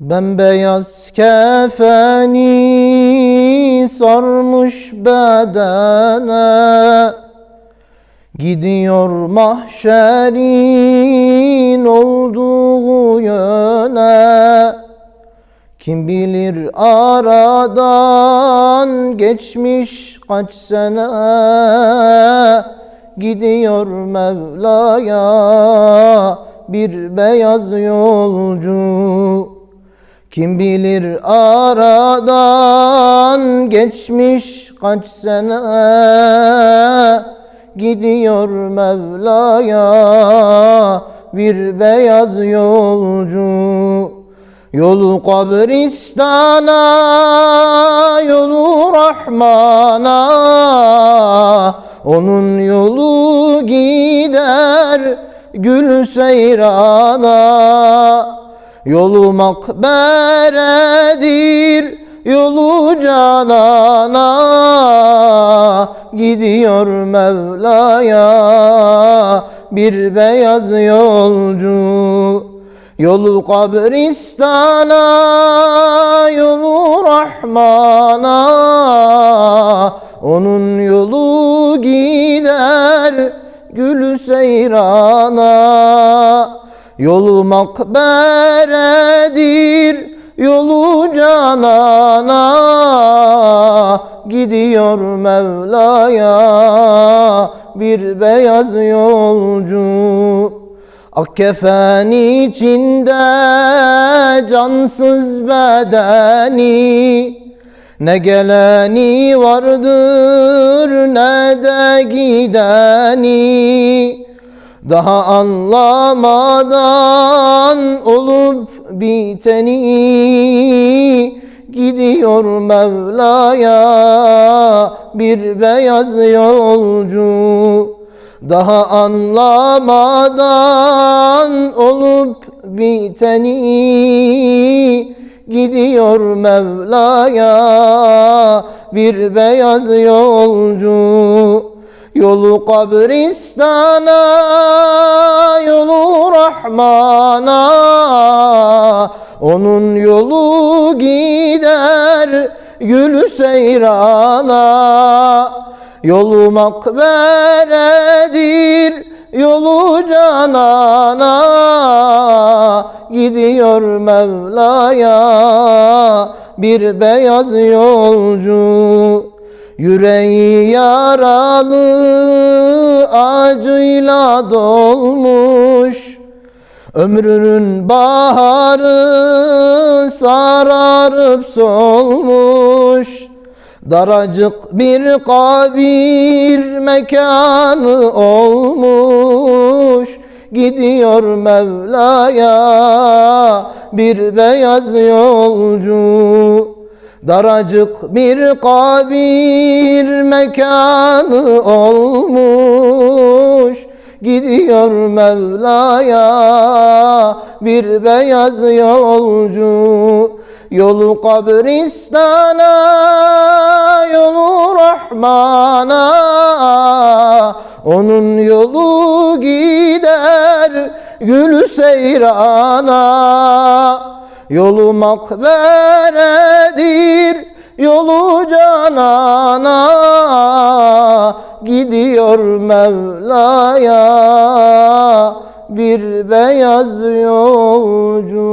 Bembeyaz kefeni sarmış bedene. Gidiyor mahşerin olduğu yöne. Kim bilir aradan geçmiş kaç sene. Gidiyor Mevla'ya bir beyaz yolcu kim bilir aradan geçmiş kaç sene? Gidiyor Mevla'ya bir beyaz yolcu. Yolu kabristana, yolu Rahman'a. Onun yolu gider gül seyrana Yolu makberedir, yolu canana. Gidiyor Mevla'ya bir beyaz yolcu. Yolu kabristana, yolu Rahman'a. Onun yolu gider gül seyrana Yolu makberedir, yolu canana. Gidiyor Mevla'ya bir beyaz yolcu. Ak kefen içinde cansız bedeni. Ne geleni vardır ne de gideni daha anlamadan olup biteni Gidiyor Mevla'ya bir beyaz yolcu. Daha anlamadan olup biteni Gidiyor Mevla'ya bir beyaz yolcu Yolu kabristana, yolu Rahman'a. Onun yolu gider gül seyrana. Yolu makberedir, yolu canana. Gidiyor Mevla'ya bir beyaz yolcu Yüreği yaralı acıyla dolmuş. Ömrünün baharı sararıp solmuş. Daracık bir kabir mekanı olmuş. Gidiyor Mevla'ya bir beyaz yolcu Daracık bir kabir mekanı olmuş. Gidiyor Mevla'ya bir beyaz yolcu. Yolu kabristana, yolu Rahman'a. Onun yolu gider gül seyrana Yolu makberedir, yolu canana. Gidiyor Mevla'ya bir beyaz yolcu